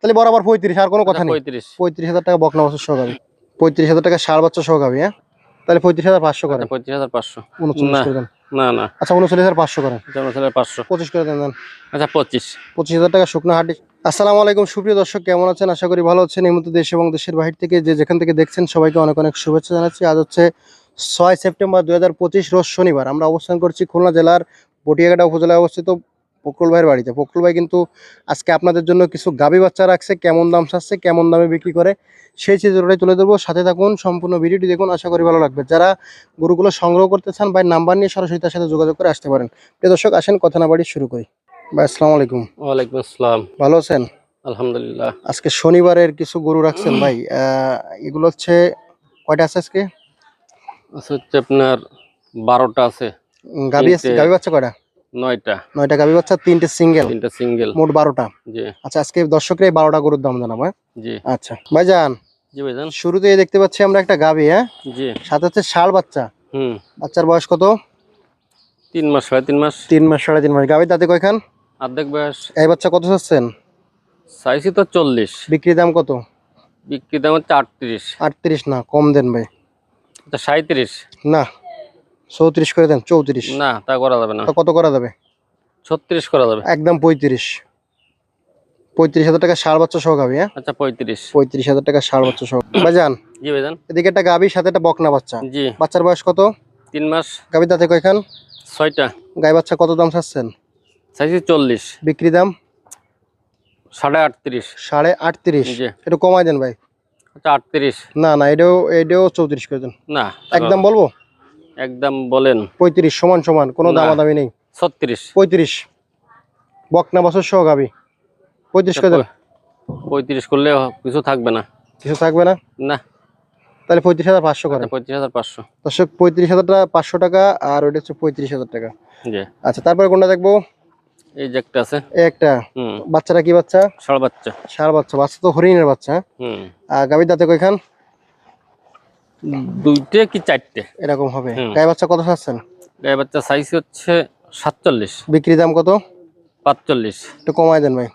তাহলে বরাবর পঁয়ত্রিশ আর কোনো কথা নেই। পঁয়ত্রিশ। হাজার টাকা বকনা বছর সহ গাবি পঁয়ত্রিশ হাজার টাকা ষাড় বাচ্চা সহ গাবি হ্যাঁ? তাহলে পঁয়ত্রিশ হাজার পাঁচশো করেন। আচ্ছা, পঁয়ত্রিশ হাজার পাঁচশো। উনচল্লিশ না। করে দেন। না না। আচ্ছা উনচল্লিশ হাজার পাঁচশো করেন। ছেলে পাঁচশো। পঁচিশ করে দেন আচ্ছা পঁচিশ। পঁচিশ হাজার টাকা শুকনো হাটি। আসসালামু আলাইকুম সুপ্রিয় দর্শক কেমন আছেন? আশা করি ভালো আছেন। এই দেশ এবং দেশের বাহির থেকে যে যেখান থেকে দেখছেন সবাইকে অনেক অনেক শুভেচ্ছা জানাচ্ছি। আজ হচ্ছে ছয় সেপ্টেম্বর দুই হাজার পঁচিশ রোজ শনিবার। আমরা অবস্থান করছি খুলনা জেলার পটিয়াঘাটা উপজেলায় অবস্থিত পকরুল ভাইয়ের বাড়িতে। পকরুল ভাই কিন্তু আজকে আপনাদের জন্য কিছু গাবি বাচ্চা রাখছে কেমন দাম চাচ্ছে কেমন দামে বিক্রি করে সেই চিত্রটাই তুলে ধরবো। সাথে থাকুন সম্পূর্ণ ভিডিওটি দেখুন আশা করি ভালো লাগবে। যারা গরুগুলো সংগ্রহ করতে চান ভাই নাম্বার নিয়ে সরাসরি তার সাথে যোগাযোগ করে আসতে পারেন। প্রিয় দর্শক আসেন কথা না বাড়ি শুরু করি। ভাই আসসালামু আলাইকুম। ওয়ালাইকুম আসসালাম। ভালো আছেন? আলহামদুলিল্লাহ। আজকে শনিবারের কিছু গরু রাখছেন ভাই। আহ, এগুলো হচ্ছে কয়টা আছে আজকে? আচ্ছা হচ্ছে আপনার বারোটা আছে। গাবি আছে। গাবি বাচ্চা কয়টা? নয়টা। নয়টা গাবি বাচ্চা তিনটে সিঙ্গেল তিনটা সিঙ্গেল মোট বারোটা। জি। আচ্ছা আজকে দর্শকরা এই বারোটা গরুর দাম জানাব হ্যাঁ? জি। আচ্ছা ভাইজান জি ভাইজান। শুরুতেই দেখতে পাচ্ছি আমরা একটা গাবি হ্যাঁ? জি। সাথে হচ্ছে ষাড় বাচ্চা। হুম। বাচ্চার বয়স কত? তিন মাস সাড়ে তিন মাস। তিন মাস সাড়ে তিন মাস। গাবি তাতে কয়খান? অর্ধেক বয়স। এই বাচ্চা কত চাচ্ছেন? চাইছি তো চল্লিশ। বিক্রি দাম কত? বিক্রি দাম হচ্ছে আটত্রিশ। আটত্রিশ না কম দেন ভাই। আচ্ছা সাঁত্রিশ না চৌত্রিশ করে দেন চৌত্রিশ। না তা করা যাবে না। কত করা যাবে? ছত্রিশ করা যাবে। একদম পঁয়ত্রিশ। পঁয়ত্রিশ হাজার টাকা ষাড় বাচ্চা সহ গাবি হ্যাঁ? আচ্ছা পঁয়ত্রিশ। পঁয়ত্রিশ হাজার টাকা ষাড় বাচ্চা সহ। ভাইজান জি ভাইজান। এদিকে একটা গাবির সাথে একটা বকনা বাচ্চা। জি। বাচ্চার বয়স কত? তিন মাস। গাবির দাঁতে কয়খান? ছয়টা। গাই বাচ্চা কত দাম চাচ্ছেন? চাইছি চল্লিশ। বিক্রি দাম? সাড়ে আটত্রিশ। সাড়ে আটত্রিশ। একটু কমাই দেন ভাই। আচ্ছা আটত্রিশ। না না এটাও এটাও চৌত্রিশ করে দেন। না একদম বলব? একদম বলেন। পঁয়ত্রিশ সমান সমান কোনো। দামাদামি নেই। ছত্রিশ। পঁয়ত্রিশ। বকনা বছর সহ গাবি। পঁয়ত্রিশ করে পঁয়ত্রিশ করলে কিছু থাকবে না। কিছু থাকবে না? না। তাহলে পঁয়ত্রিশ হাজার পাঁচশো আচ্ছা, পঁয়ত্রিশ হাজার পাঁচশো। দর্শক পঁয়ত্রিশ হাজার টাকা পাঁচশো টাকা আর ওইটা হচ্ছে পঁয়ত্রিশ হাজার টাকা। জি। আচ্ছা তারপরে কোনটা দেখব? এই যে একটা আছে। এই একটা। বাচ্চাটা কি বাচ্চা? ষাড় বাচ্চা। ষাড় বাচ্চা। বাচ্চা তো হরিণের বাচ্চা। হ্যাঁ? আর গাবির দাঁতে কয়খান? দুইটে কি চারটে? এরকম হবে। গাই বাচ্চা কত চাচ্ছেন? গায়ে বাচ্চা সাইজ হচ্ছে সাতচল্লিশ। বিক্রি দাম কত? পাঁচচল্লিশ। একটু কমায় দেন ভাই।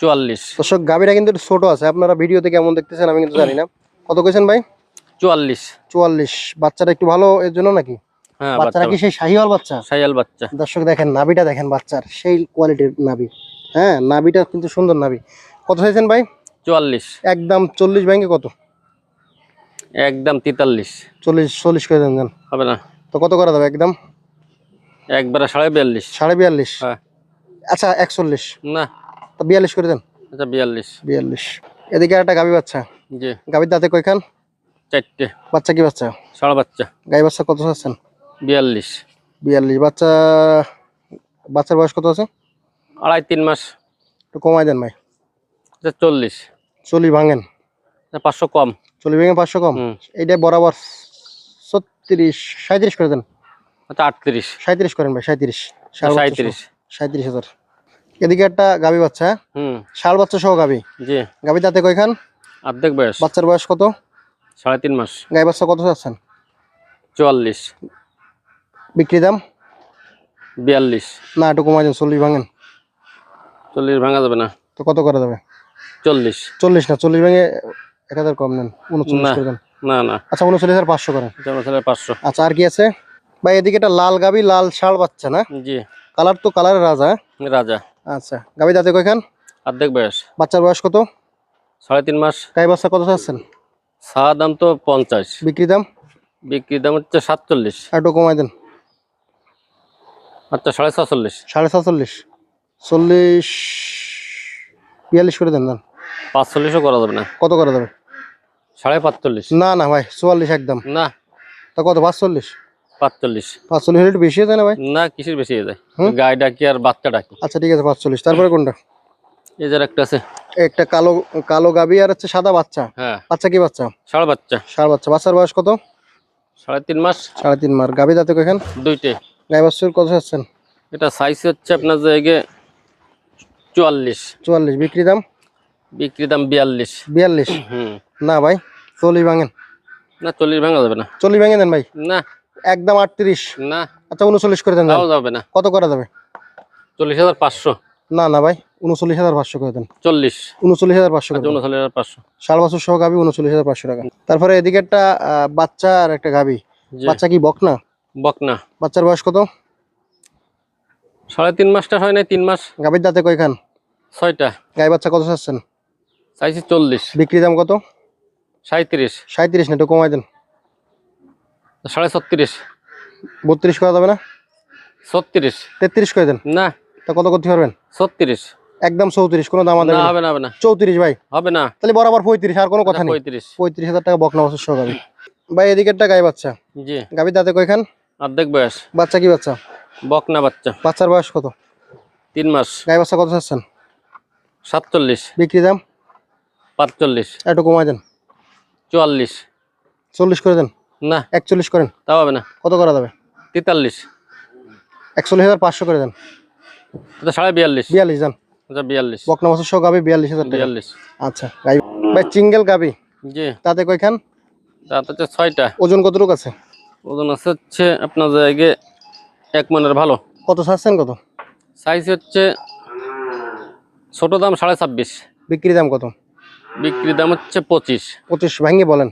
চুয়াল্লিশ। দর্শক গাবিটা কিন্তু ছোট আছে। আপনারা ভিডিওতে কেমন দেখতেছেন আমি কিন্তু জানি না। কত কইছেন ভাই? চুয়াল্লিশ। চুয়াল্লিশ। বাচ্চাটা একটু ভালো এর জন্য নাকি? হ্যাঁ বাচ্চাটা বাচ্চা কি সেই শাহিওয়াল বাচ্চা? বাচ্চা। দর্শক দেখেন নাভিটা দেখেন বাচ্চার। সেই কোয়ালিটির নাভি। হ্যাঁ নাভিটা কিন্তু সুন্দর নাভি। কত চাইছেন ভাই? চুয়াল্লিশ। একদম চল্লিশ ব্যাংকে কত? একদম তেতাল্লিশ। চল্লিশ চল্লিশ করে দেন হবে না। তো কত করা যাবে একদম? একবারে সাড়ে বিয়াল্লিশ। সাড়ে বিয়াল্লিশ? হ্যাঁ। আচ্ছা একচল্লিশ। না। তো বিয়াল্লিশ করে দেন। আচ্ছা বিয়াল্লিশ। বিয়াল্লিশ। এদিকে একটা গাভি বাচ্চা। জি। গাভির দাঁতে কয়খান? চারটে। বাচ্চা কি বাচ্চা? সাড়ে বাচ্চা। গাই বাচ্চা কত চাচ্ছেন? বিয়াল্লিশ। বিয়াল্লিশ। বাচ্চা বাচ্চার বয়স কত আছে? আড়াই তিন মাস। একটু কমাই দেন ভাই। আচ্ছা চল্লিশ। চল্লিশ ভাঙেন। আচ্ছা, পাঁচশো কম। চল্লিশ ভেঙে পাঁচশো কম? এইটা বরাবর ছত্রিশ সাঁত্রিশ করে দেন। আচ্ছা আটত্রিশ। সাঁত্রিশ করেন ভাই সাঁত্রিশ সাঁত্রিশ সাঁত্রিশ হাজার। এদিকে একটা গাভি বাচ্চা হুম। শাল বাচ্চা সহ গাভি জি। গাভি দাঁতে কয়খান অর্ধেক বয়স। বাচ্চার বয়স কত? সাড়ে তিন মাস। গাই বাচ্চা কত চাচ্ছেন? চুয়াল্লিশ। বিক্রি দাম? বিয়াল্লিশ। না একটু কমাই দেন চল্লিশ ভাঙেন। চল্লিশ ভাঙা যাবে না। তো কত করা যাবে? চল্লিশ। চল্লিশ না চল্লিশ ভেঙে এক হাজার কম নেন উনচল্লিশ না। না না। আচ্ছা উনচল্লিশ হাজার পাঁচশো করেন। যেমন ছেলে পাঁচশো। আচ্ছা আর কি আছে? ভাই এদিকে একটা লাল গাবি লাল শাল বাচ্চা না? জি। কালার তো কালারের রাজা হ্যাঁ? রাজা। আচ্ছা গাবি দাঁতে কয়খান? অর্ধেক বয়স। বাচ্চার বয়স কত? সাড়ে তিন মাস। গাই বাচ্চা কত চাচ্ছেন? চা দাম তো পঞ্চাশ। বিক্রি দাম? বিক্রি দাম হচ্ছে সাতচল্লিশ। একটু কমাই দেন। আচ্ছা সাড়ে সাতচল্লিশ সাড়ে সাতচল্লিশ চল্লিশ বিয়াল্লিশ করে দেন দেন। পাঁচচল্লিশও করা যাবে না। কত করা যাবে? সাড়ে পাঁচচল্লিশ। না না ভাই চুয়াল্লিশ একদম। না। তা কত পাঁচচল্লিশ? পাঁচচল্লিশ। পাঁচচল্লিশ হলে একটু বেশি যায় না ভাই? না কিসের বেশি যায়? গায়ে ডাকি আর বাচ্চা ডাকি। আচ্ছা ঠিক আছে পাঁচচল্লিশ। তারপরে কোনটা? এই যার একটা আছে। একটা কালো কালো গাবি আর হচ্ছে সাদা বাচ্চা। হ্যাঁ। বাচ্চা কি বাচ্চা? সাড়ে বাচ্চা। বাচ্চা। বাচ্চার বয়স কত? সাড়ে তিন মাস। সাড়ে তিন মার গাবি দাঁতে কখন দুইটে। গাই বাচ্চার কত চাচ্ছেন এটা সাইজ হচ্ছে আপনার জায়গায় চুয়াল্লিশ। চুয়াল্লিশ। বিক্রি দাম? বিক্রি দাম বিয়াল্লিশ। বিয়াল্লিশ। হুম। না ভাই চল্লিশ ভাঙেন। না চল্লিশ ভাঙা যাবে না। চল্লিশ ভেঙে দেন ভাই। না। একদম আটত্রিশ। না। আচ্ছা উনচল্লিশ করে দেন যাবে না। কত করা যাবে? চল্লিশ হাজার পাঁচশো। না না ভাই উনচল্লিশ হাজার পাঁচশো করে দেন। চল্লিশ। উনচল্লিশ হাজার পাঁচশো আচ্ছা। উনচল্লিশ হাজার পাঁচশো। ষাট বছর সহ গাবি উনচল্লিশ হাজার পাঁচশো টাকা। তারপরে এদিকে একটা বাচ্চা আর একটা গাবি। বাচ্চা কি বক না বকনা। বাচ্চার বয়স কত? সাড়ে তিন মাসটা হয় নাই তিন মাস। গাবির দাঁতে কয়খান? ছয়টা। গাই বাচ্চা কত চাচ্ছেন? চাইছি চল্লিশ। বিক্রি দাম কত? সাঁত্রিশ সাঁত্রিশ না একটু কমাই দেন। সাড়ে ছত্রিশ। বত্রিশ করা যাবে না? ছত্রিশ। তেত্রিশ করে দেন? না। তা কত করতে পারবেন? ছত্রিশ। একদম চৌত্রিশ কোনো দাম না হবে না হবে না। চৌত্রিশ ভাই। হবে না। তাহলে বরাবর পঁয়ত্রিশ আর কোনো কথা নেই। পঁয়ত্রিশ। পঁয়ত্রিশ হাজার টাকা বকনা বছর সহ গাবি ভাই এদিকে একটা গাই বাচ্চা। জি। গাবির দাঁতে কয়খান? অর্ধেক বয়স। বাচ্চা কি বাচ্চা? বকনা বাচ্চা। বাচ্চার বয়স কত? তিন মাস। গাই বাচ্চা কত চাচ্ছেন? সাতচল্লিশ। বিক্রি দাম? পাঁচচল্লিশ। একটু কমাই দেন। চুয়াল্লিশ। চল্লিশ করে দেন? না। একচল্লিশ করেন? তাও হবে না। কত করা যাবে? তেতাল্লিশ। একচল্লিশ হাজার পাঁচশো করে দেন। সাড়ে বিয়াল্লিশ। বিয়াল্লিশ দেন? আচ্ছা বিয়াল্লিশ। বকনা বছর সহ গাবি বিয়াল্লিশ হাজার বিয়াল্লিশ। আচ্ছা ভাই চিঙ্গেল গাবি। জি। তাতে কয়খান? তার হচ্ছে ছয়টা। ওজন কতটুকু আছে? ওজন আছে হচ্ছে আপনার জায়গায় এক মনের ভালো। কত চাচ্ছেন কত? সাইজ হচ্ছে ছোট দাম সাড়ে ছাব্বিশ। বিক্রি দাম কত? বিক্রি দাম হচ্ছে পঁচিশ। পঁচিশ ভাঙিয়ে বলেন।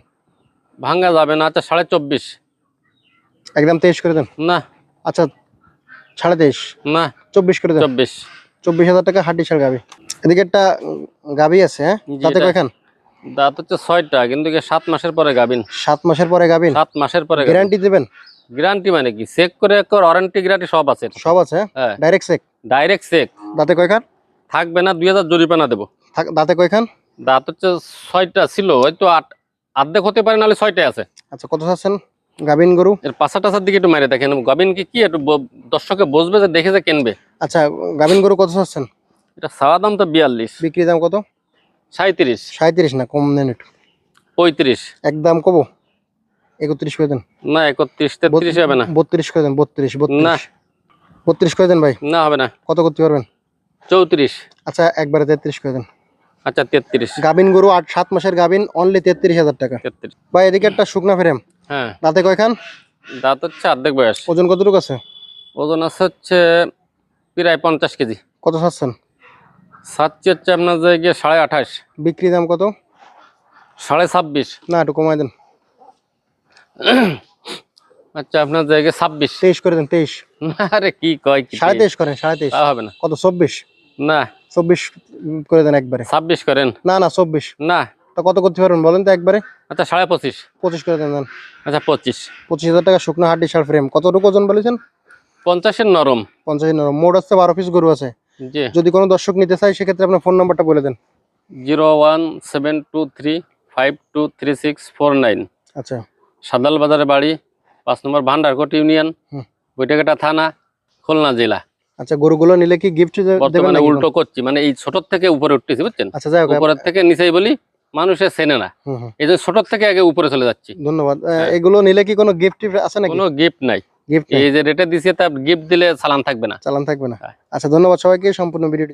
ভাঙ্গা যাবে না আচ্ছা সাড়ে চব্বিশ। একদম তেইশ করে দেন? না। আচ্ছা সাড়ে তেইশ? না। চব্বিশ করে দেন? চব্বিশ। চব্বিশ হাজার টাকা হাড্ডি ছাড় গাবি। এদিকে একটা গাবি আছে হ্যাঁ? তাতে কয়খান? দাঁত হচ্ছে ছয়টা কিন্তু সাত মাসের পরে গাবিন। সাত মাসের পরে গাবিন? সাত মাসের পরে গ্যারান্টি দেবেন? গ্যারান্টি মানে কি? চেক করে ওয়ারেন্টি গ্যারান্টি সব আছে। সব আছে হ্যাঁ? ডাইরেক্ট চেক ডাইরেক্ট চেক দাঁতে কয়খান? থাকবে না দুই হাজার জরিপানা দেবো। দাঁতে কয়খান? দাঁত হচ্ছে ছয়টা ছিল হয়তো আট অর্ধেক হতে পারে নাহলে ছয়টাই আছে। আচ্ছা কত চাচ্ছেন? গাবিন গরু? এর পাশা টাশার দিকে একটু মারে দেখেন গাবিন কি কি একটু দর্শকে বসবে যে দেখে যে কিনবে। আচ্ছা গাবিন গরু কত চাচ্ছেন? এটা সাওয়া দাম তো বিয়াল্লিশ। বিক্রি দাম কত? সাঁত্রিশ সাঁত্রিশ না কম দেন একটু। পঁয়ত্রিশ। একদম কব একত্রিশ করে দেন। না একত্রিশ তেত্রিশ হবে না। বত্রিশ করে দেন বত্রিশ। না। বত্রিশ করে দেন ভাই? না হবে না। কত করতে পারবেন? চৌত্রিশ। আচ্ছা একবারে তেত্রিশ করে দেন। আচ্ছা তেত্রিশ। গাবিন গরু আট সাত মাসের গাবিন অনলি তেত্রিশ হাজার টাকা। তেত্রিশ। ভাই এদিকে একটা শুকনা ফ্রেম। হ্যাঁ। দাঁতে কয়খান? দাঁত হচ্ছে অর্ধেক বয়স। ওজন কতটুকু আছে? ওজন আছে হচ্ছে প্রায় পঞ্চাশ কেজি। কত চাচ্ছেন সাতচি হচ্ছে আপনার জায়গায় সাড়ে আঠাশ। বিক্রি দাম কত? সাড়ে ছাব্বিশ। না একটু কমাই দেন। আচ্ছা আপনার জায়গায় ছাব্বিশ। তেইশ করে দেন তেইশ। আরে কি কয় সাড়ে তেইশ? করেন সাড়ে তেইশ। হবে না। কত চব্বিশ? না। চব্বিশ করে দেন একবারে। ছাব্বিশ করেন? না না চব্বিশ। না। তা কত করতে পারবেন বলেন তো একবারে? আচ্ছা সাড়ে পঁচিশ। পঁচিশ করে দেন দেন। আচ্ছা পঁচিশ। পঁচিশ হাজার টাকা শুকনো হাড্ডি ফ্রেম কতটুকু ওজন বলেছেন? পঞ্চাশের নরম। নরম। মোট হচ্ছে বারো পিস গরু আছে। যদি কোনো দর্শক নিতে চায় সেক্ষেত্রে আপনার ফোন নাম্বারটা বলে দেন। Zero one seven two three five two three six four nine. আচ্ছা। সাদাল বাজারের বাড়ি পাঁচ নম্বর ভান্ডারকোট ইউনিয়ন। বৈটাঘাটা থানা খুলনা জেলা। আচ্ছা গরুগুলো নিলে কি গিফট বর্তমানে উল্টো করছি মানে এই ছোট থেকে উপরে উঠতেছি বুঝছেন? আচ্ছা যাই উপরের থেকে নিচেই বলি মানুষের চেনে না। এই যে ছোট থেকে আগে উপরে চলে যাচ্ছি। ধন্যবাদ। এগুলো নিলে কি কোনো গিফট আছে না কোনো গিফট নাই। গিফট এই যে রেটে দিছে তা গিফট দিলে চালান থাকবে না। চালান থাকবে না। হ্যাঁ। আচ্ছা ধন্যবাদ সবাইকে সম্পূর্ণ ভিডিওটি